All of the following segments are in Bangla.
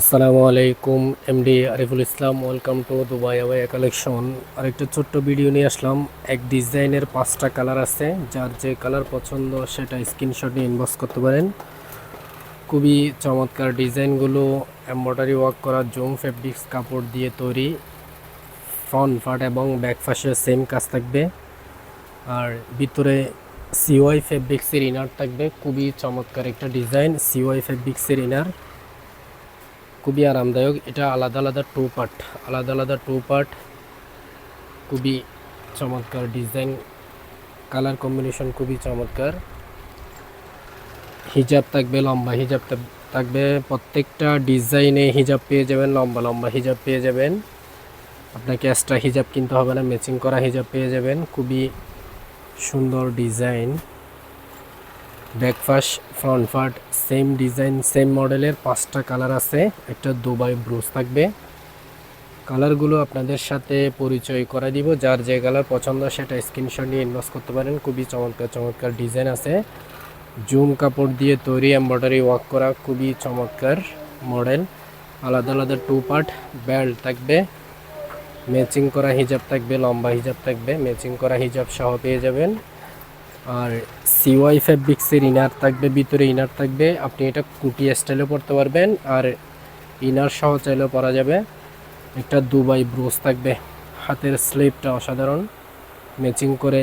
আসসালামু আলাইকুম MD Ariful Islam welcome to Dubai আওয়াইয়া collection আরেকটা ছোট্ট ভিডিও নিয়ে আসলাম। এক ডিজাইনের পাঁচটা কালার আছে, যার যে কালার পছন্দ সেটা স্ক্রিনশট নিয়ে ইনবক্স করতে পারেন। খুবই চমৎকার ডিজাইনগুলো এম্ব্রয়ডারি ওয়ার্ক করা, জুম ফেব্রিক্স কাপড় দিয়ে তৈরি। ফ্রন্ট ফাট এবং ব্যাক সেম কাজ থাকবে। আর ভিতরে সিওয়াই ফেব্রিক্সের ইনার থাকবে। খুবই চমৎকার একটা ডিজাইন সিওয়াই ফেব্রিক্সের ইনার খুবই আরামদায়ক। এটা আলাদা আলাদা টু পার্ট আলাদা আলাদা টু পার্ট খুবই চমৎকার ডিজাইন কালার কম্বিনেশন খুবই চমৎকার। হিজাব থাকবে, লম্বা হিজাব থাকবে। প্রত্যেকটা ডিজাইনে হিজাব পেয়ে যাবেন, লম্বা লম্বা হিজাব পেয়ে যাবেন। আপনাকে এক্সট্রা হিজাব কিনতে হবে না ম্যাচিং করা হিজাব পেয়ে যাবেন। খুবই সুন্দর design ব্যাকফাস front part same design, same মডেলের পাঁচটা কালার আছে। একটা দুবাই ব্রুজ থাকবে। কালারগুলো আপনাদের সাথে পরিচয় করে দিব। যার যে কালার পছন্দ, সেটা স্ক্রিনশট নিয়ে ইনভেস্ট করতে পারেন। খুবই চমৎকার চমৎকার ডিজাইন আছে। জুম কাপড় দিয়ে তৈরি এমব্রয়ডারি ওয়ার্ক করা, খুবই চমৎকার মডেল। আলাদা আলাদা টু পার্ট বেল্ট থাকবে। ম্যাচিং করা হিজাব থাকবে, লম্বা হিজাব থাকবে। ম্যাচিং করা হিজাব সহ পেয়ে যাবেন। আর সিওয়াই ফেব্রিক্সের ইনার থাকবে, ভিতরে ইনার থাকবে। আপনি এটা কুটি স্টাইলে পরতে পারবেন আর ইনার সহ চাইলেও পরা যাবে। একটা দুবাই ব্রোজ থাকবে। হাতের স্লিপটা অসাধারণ। ম্যাচিং করে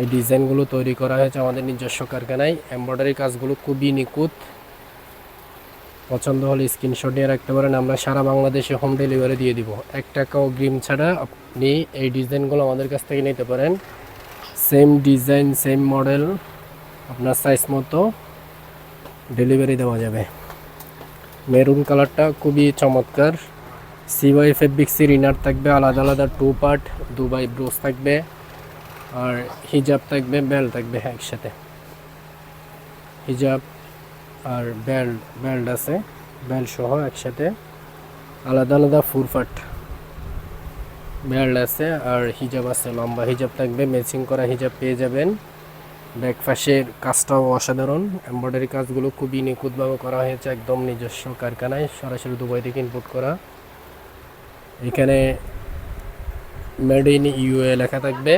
এই ডিজাইনগুলো তৈরি করা হয়েছে আমাদের নিজস্ব কারখানায়। এমব্রয়ডারি কাজগুলো খুবই নিখুঁত। পছন্দ হলে স্ক্রিনশট নিয়ে রাখতে পারেন। আমরা সারা বাংলাদেশে হোম ডেলিভারি দিয়ে দিব। এক টাকাও গ্রিম ছাড়া আপনি এই ডিজাইনগুলো আমাদের কাছ থেকে নিতে পারেন। সেম ডিজাইন সেম মডেল আপনার সাইজ মতো ডেলিভারি দেওয়া যাবে। মেরুন কালারটা খুবই চমৎকার। সিওয়াই ফেব্রিক্সের ইনার থাকবে, আলাদা আলাদা টু পার্ট দুবাই ব্রোস থাকবে, আর হিজাব থাকবে বেল্ট থাকবে হ্যাঁ একসাথে। হিজাব আর বেল্ট বেল্ট আছে বেল্ট সহ একসাথে আলাদা আলাদা ফুরফাট বেল্ট আছে আর হিজাব আছে, লম্বা হিজাব থাকবে ম্যাচিং করা হিজাব পেয়ে যাবেন। ব্যাক পাশের কাজটাও অসাধারণ এমব্রয়ডারি কাজগুলো খুবই নিখুঁতভাবে করা হয়েছে একদম নিজস্ব কারখানায়, সরাসরি দুবাই থেকে ইনপুট করা। এখানে মেড ইন ইউএ লেখা থাকবে,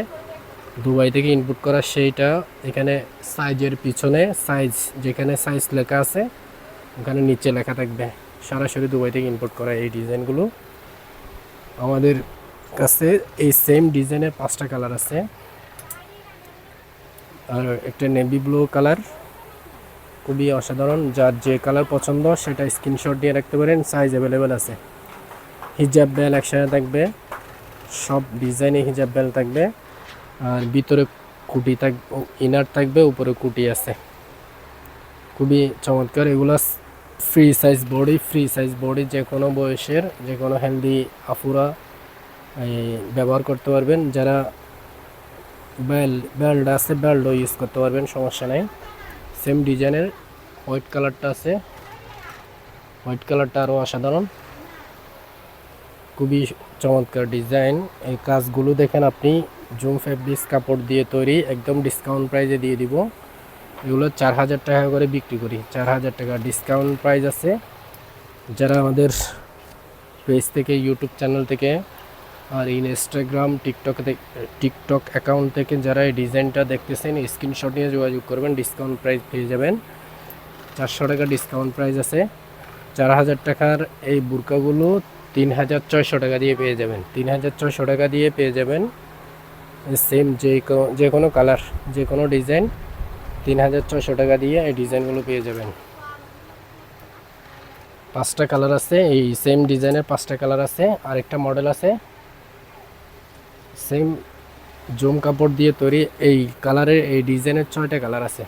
দুবাই থেকে ইনপুট করা সেইটা। এখানে সাইজের পিছনে সাইজ যেখানে সাইজ লেখা আছে, ওখানে নিচে লেখা থাকবে, সরাসরি দুবাই থেকে ইনপুট করা এই ডিজাইনগুলো আমাদের কাছে এই সেম ডিজাইনের পাঁচটা কালার আছে। আর একটা নেভি ব্লু কালার খুবই অসাধারণ, যার যে কালার পছন্দ সেটা স্ক্রিনশট দিয়ে রাখতে পারেন সাইজ অ্যাভেলেবেল আছে। হিজাব বেল একসাথে থাকবে, সব ডিজাইনে হিজাব বেল থাকবে। আর ভিতরে কুটি থাক ইনার থাকবে, উপরে কুটি আছে। খুবই চমৎকার, এগুলো free size body free size body যে কোনো বয়সের যে কোনো হেলদি আফুরা ব্যবহার করতে পারবেন। যারা বেল, বেল্ট আছে, বেল্টও ইউজ করতে পারবেন, সমস্যা নেই। সেম ডিজাইনের হোয়াইট কালারটা আছে। হোয়াইট কালারটা আরও অসাধারণ। খুবই চমৎকার ডিজাইন। এই কাজগুলো দেখেন আপনি, জুম ফেব্রিক্স কাপড় দিয়ে তৈরি, একদম ডিসকাউন্ট প্রাইজে দিয়ে দিব। এগুলো চার হাজার টাকা করে বিক্রি করি। চার হাজার টাকা ডিসকাউন্ট প্রাইস আছে। যারা আমাদের পেজ থেকে ইউটিউব চ্যানেল থেকে আর ইনস্টাগ্রাম টিকটক টিকটক অ্যাকাউন্ট থেকে যারা এই ডিজাইনটা দেখতেছেন স্ক্রিনশট নিয়ে যোগাযোগ করবেন ডিসকাউন্ট প্রাইস পেয়ে যাবেন। চারশো টাকা ডিসকাউন্ট প্রাইস আছে। চার হাজার টাকার এই বুরকাগুলো তিন হাজার ছয়শো টাকা দিয়ে পেয়ে যাবেন। তিন হাজার ছয়শো টাকা দিয়ে পেয়ে যাবেন। সেম যে যে কোনো কালার যে কোনো ডিজাইন তিন হাজার ছয়শো টাকা দিয়ে এই ডিজাইনগুলো পেয়ে যাবেন। পাঁচটা কালার আছে, এই সেম ডিজাইনের পাঁচটা কালার আছে। আরেকটা মডেল আছে। সেম জুম কাপড় দিয়ে তৈরি এই কালারের এই ডিজাইনের ছয়টা কালার আছে।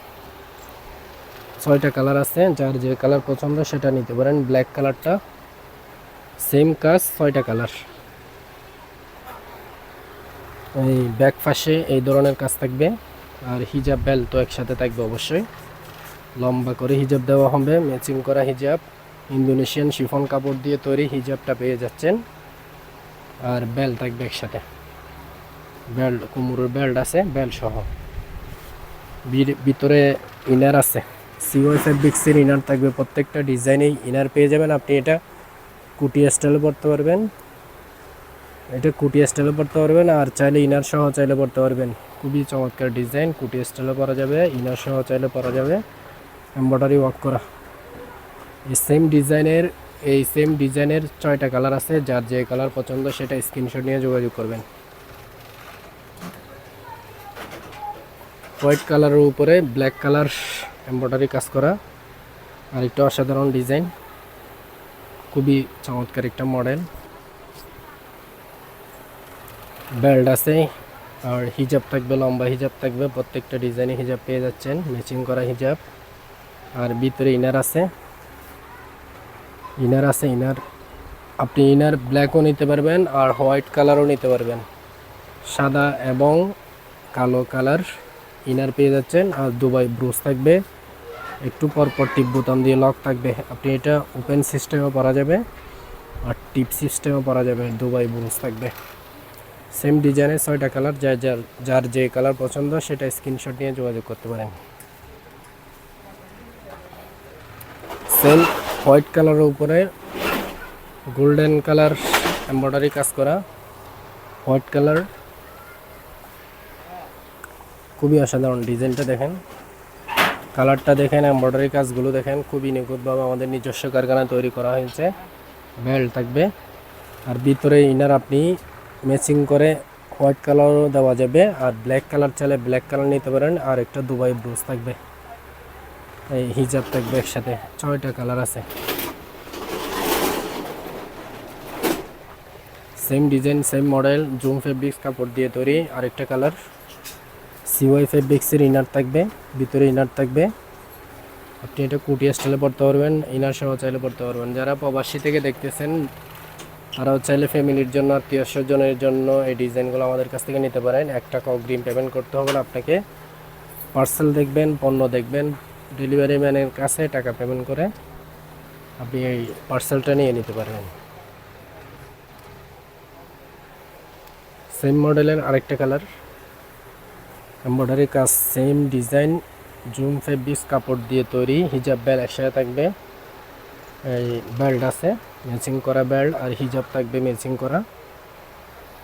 ছয়টা কালার আছে, যার যে কালার পছন্দ সেটা নিতে পারেন। ব্ল্যাক কালারটা, সেম কাজ, ছয়টা কালার। এই ব্যাক পাশে এই ধরনের কাজ থাকবে, আর হিজাব বেল তো একসাথে থাকবে অবশ্যই। লম্বা করে হিজাব দেওয়া হবে, ম্যাচিং করা হিজাব, ইন্দোনেশিয়ান শিফন কাপড় দিয়ে তৈরি হিজাবটা পেয়ে যাচ্ছেন। আর বেল থাকবে একসাথে। বেল্ট কুমড়োর বেল্ট আছে বেল্ট সহ ভিতরে ইনার আছে। সিওয়াই ফেব্রিক্সের ইনার থাকবে। প্রত্যেকটা ডিজাইনেই ইনার পেয়ে যাবেন। আপনি এটা কুটি স্টাইলে পড়তে পারবেন। এটা কুটি স্টাইলে পড়তে পারবেন। আর চাইলে ইনার সহ চাইলে পড়তে পারবেন। খুবই চমৎকার ডিজাইন। কুটি স্টাইলে পরা যাবে। ইনার সহ চাইলে পরা যাবে। এম্ব্রয়ডারি ওয়ার্ক করা। এই সেম ডিজাইনের, এই সেম ডিজাইনের ছয়টা কালার আছে। যার যে কালার পছন্দ সেটা স্ক্রিনশট নিয়ে যোগাযোগ করবেন। হোয়াইট কালারের উপরে ব্ল্যাক কালার এমব্রয়ডারি কাজ করা। আর একটা অসাধারণ ডিজাইন। খুবই চমৎকার একটা মডেল। বেল্ট আছে আর হিজাব থাকবে, লম্বা হিজাব থাকবে। প্রত্যেকটা ডিজাইনে হিজাব পেয়ে যাচ্ছেন, ম্যাচিং করা হিজাব। আর ভিতরে ইনার আছে। ইনার আছে, ইনার। আপনি ইনার ব্ল্যাকও নিতে পারবেন আর হোয়াইট কালারও নিতে পারবেন। সাদা এবং কালো কালার। ইনার পেয়ে যাচ্ছেন আর দুবাই ব্রুজ থাকবে। একটু পরপর টিপ বোতাম দিয়ে লক থাকবে। আপনি এটা ওপেন সিস্টেমও পরা যাবে আর টিপ সিস্টেমও পরা যাবে। দুবাই ব্রুজ থাকবে। সেম ডিজাইনের ছয়টা কালার, যার যার যার যে কালার পছন্দ সেটা স্ক্রিনশট নিয়ে যোগাযোগ করতে পারেন। সেম হোয়াইট কালারের উপরে গোল্ডেন কালার এমব্রয়ডারি কাজ করা। হোয়াইট কালার খুবই অসাধারণ ডিজাইনটা দেখেন। কালারটা দেখেন, এমব্রয়ডারি কাজগুলো দেখেন, খুবই নিখুঁতভাবে আমাদের নিজস্ব কারখানায় তৈরি করা হয়েছে। বেল্ট থাকবে। আর ভিতরে ইনার আপনি ম্যাচিং করে হোয়াইট কালারও দেওয়া যাবে। আর ব্ল্যাক কালার চাইলে ব্ল্যাক কালার নিতে পারেন। আর একটা দুবাই ব্রুজ থাকবে। এই হিজাব থাকবে একসাথে। ছয়টা কালার আছে। Same design same model zoom fabrics কাপড় দিয়ে তৈরি। আরেকটা কালার সিওয়াই ফেব্রিক্সের ইনার থাকবে, ভিতরে ইনার থাকবে। আপনি এটা কুটি স্টাইলে পড়তে পারবেন ইনার সহ চাইলে পড়তে পারবেন। যারা প্রবাসী থেকে দেখতেছেন, তারাও চাইলে ফ্যামিলির জন্য আত্মীয় স্বজনের জন্য এই ডিজাইনগুলো আমাদের কাছ থেকে নিতে পারেন। এক টাকা অগ্রিম পেমেন্ট করতে হবে আপনাকে। পার্সেল দেখবেন, পণ্য দেখবেন ডেলিভারি ম্যানের কাছে টাকা পেমেন্ট করে আপনি এই পার্সেলটা নিয়ে নিতে পারবেন। সেম মডেলের আরেকটা কালার এম্ব্রয়ডারি কাজ সেম ডিজাইন, জুম ফেব্রিক্স কাপড় দিয়ে তৈরি, হিজাব বেল্ট একসাথে থাকবে। এই বেল্ট আছে, ম্যাচিং করা বেল্ট আর হিজাব থাকবে ম্যাচিং করা।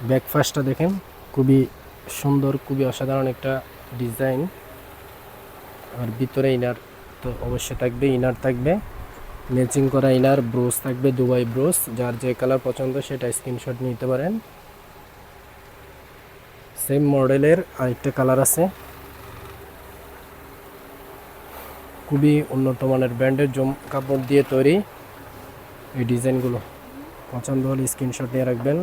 ব্যাকফাস্টটা দেখেন, খুবই সুন্দর, খুবই অসাধারণ একটা ডিজাইন। আর ভিতরে ইনার তো অবশ্যই থাকবে, ইনার থাকবে। ম্যাচিং করা ইনার ব্রোস থাকবে, দুবাই ব্রোস যার যে কালার পছন্দ সেটা স্ক্রিনশট নিতে পারেন। সেম মডেলের আরেকটা কালার আছে। খুবই উন্নত মানের ব্র্যান্ডের জম কাপড় দিয়ে তৈরি এই ডিজাইনগুলো। পছন্দ হলে স্ক্রিনশট নিয়ে রাখবেন।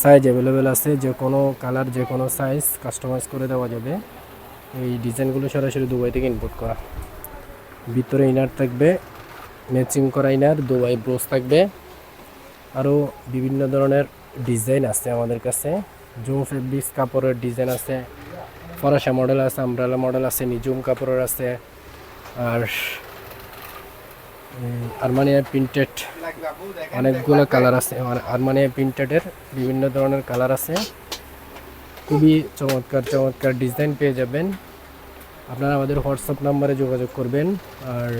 সাইজ অ্যাভেলেবেল আছে, যে কোনো কালার যে কোনো সাইজ কাস্টমাইজ করে দেওয়া যাবে। এই ডিজাইনগুলো সরাসরি দুবাই থেকে ইম্পোর্ট করা। ভিতরে ইনার থাকবে ম্যাচিং করা ইনার দুবাই ব্রোস থাকবে। আরও বিভিন্ন ধরনের ডিজাইন আছে আমাদের কাছে। জুম ফেব্রিক্স কাপড়ের ডিজাইন আছে। ফরাসা মডেল আছে আমব্রেলা মডেল আছে, নিজুম কাপড়ের আছে। আর আরমানিয়া প্রিন্টেড অনেকগুলো কালার আছে। আর আরমানিয়া প্রিন্টেডের বিভিন্ন ধরনের কালার আছে। খুবই চমৎকার চমৎকার ডিজাইন পেয়ে যাবেন। আপনারা আমাদের হোয়াটসঅ্যাপ নাম্বারে যোগাযোগ করবেন আর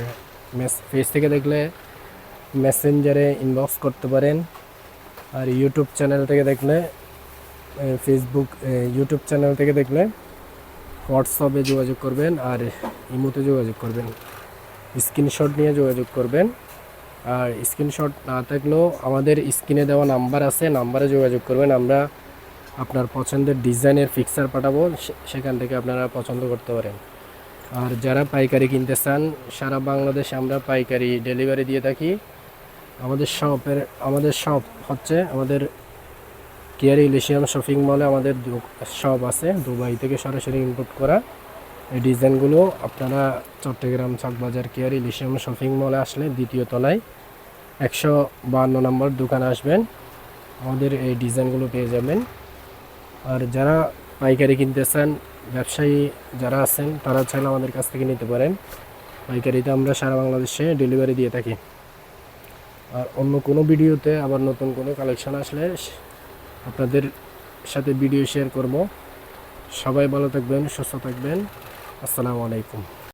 মেস ফেস থেকে দেখলে মেসেঞ্জারে ইনবক্স করতে পারেন। আর ইউটিউব চ্যানেল থেকে দেখলে ফেসবুক ইউটিউব চ্যানেল থেকে দেখলে হোয়াটসঅ্যাপে যোগাযোগ করবেন আর ইমোতে যোগাযোগ করবেন। স্ক্রিনশট নিয়ে যোগাযোগ করবেন। আর স্ক্রিনশট না থাকলেও আমাদের স্ক্রিনে দেওয়া নাম্বার আছে নাম্বারে যোগাযোগ করবেন। আমরা আপনার পছন্দের ডিজাইনের ফিক্সার পাঠাবো সেখান থেকে আপনারা পছন্দ করতে পারেন। আর যারা পাইকারি কিনতে চান, সারা বাংলাদেশে আমরা পাইকারি ডেলিভারি দিয়ে থাকি। আমাদের শপের আমাদের শপ হচ্ছে আমাদের কেয়ার ইলিশিয়াম শপিং মলে আমাদের শপ আছে। দুবাই থেকে সরাসরি ইম্পোর্ট করা। এই ডিজাইনগুলো আপনারা Chattogram Chawkbazar care Elysium shopping মলে আসলে দ্বিতীয় তলায় একশো বাহান্ন নম্বর দোকানে আসবেন। আমাদের এই ডিজাইনগুলো পেয়ে যাবেন। আর যারা পাইকারি কিনতে চান, ব্যবসায়ী যারা আছেন, তারা চাইলে আমাদের কাছ থেকে নিতে পারেন। পাইকারিতে আমরা সারা বাংলাদেশে ডেলিভারি দিয়ে থাকি। আর অন্য কোনো ভিডিওতে আবার নতুন কোনো কালেকশন আসলে আপনাদের সাথে ভিডিও শেয়ার করব। সবাই ভালো থাকবেন সুস্থ থাকবেন। আসসালামু আলাইকুম।